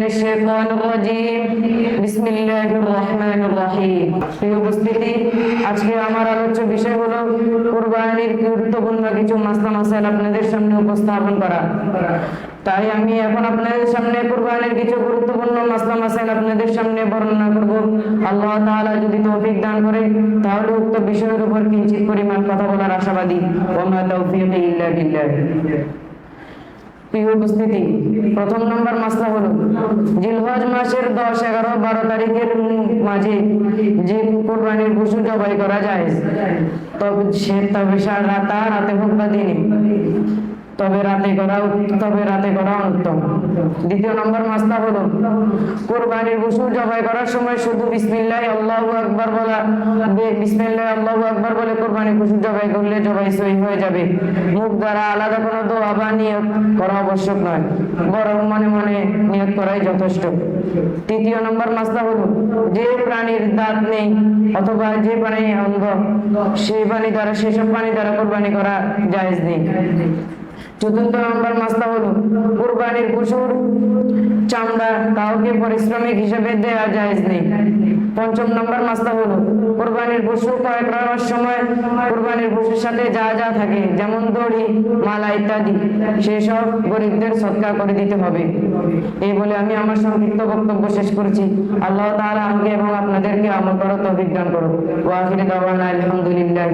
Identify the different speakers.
Speaker 1: من الشيطان الرجيم بسم الله الرحمن الرحيم প্রিয় উপস্থিতি আজকে আমার আলোচ্য বিষয় হলো কুরবানির গুরুত্বপূর্ণ কিছু মাসলা মাসাইল আপনাদের সামনে উপস্থাপন করা তাই আমি এখন আপনাদের সামনে কুরবানির কিছু গুরুত্বপূর্ণ মাসলা মাসাইল আপনাদের সামনে বর্ণনা করব আল্লাহ তাআলা যদি তৌফিক দান করে তাহলে উক্ত বিষয়ের উপর কিঞ্চিত পরিমাণ কথা বলার আশাবাদী ওয়া মা তাওফীকি ইল্লা বিল্লাহ প্রিয় উপস্থিতি, প্রথম নম্বর মাসলা হলো জিলহজ মাসের দশ, এগারো, বারো তারিখের মাঝে যে কোরবানির জবাই করা যায়, তবে সে তবে সা- রাতা রাতে হোক বা দিনে। তবে রাতে করা তবে রাতে করা উত্তম। দ্বিতীয় নম্বর মাসলা হলো কোরবানির পশু জবাই করার সময় শুধু বিসমিল্লাহ আল্লাহু আকবার বলা বিসমিল্লাহ আল্লাহু আকবার বলে কোরবানির পশু জবাই করলে জবাই সই হয়ে যাবে। মুখ দ্বারা আলাদা কোনো দোয়া বা নিয়ত করা আবশ্যক নয়, বরং মনে মনে নিয়োগ করাই যথেষ্ট। তৃতীয় নম্বর মাসলা হলো যে প্রাণীর দাঁত নেই অথবা যে প্রাণী অন্ধ, সেই প্রাণী দ্বারা সেসব প্রাণী দ্বারা কোরবানি করা জায়েজ নেই। চতুর্থ নম্বর মাসলা হলো কুরবানির পশুর চামড়া কাউকে পারিশ্রমিক হিসেবে দেওয়া জায়েজ নেই পঞ্চম নম্বর মাসলা হলো কুরবানির পশু ক্রয় করার সময় কুরবানির পশুর সাথে যা যা থাকে, যেমন দড়ি, মালা ইত্যাদি সেসব গরিবদের সৎকার করে দিতে হবে। এই বলে আমি আমার সংক্ষিপ্ত বক্তব্য শেষ করেছি। আল্লাহ তাআলা আমাকে এবং আপনাদেরকে আমল করার তৌফিক দান করুন ওয়া আখিরু দাওয়ানা আলহামদুলিল্লাহি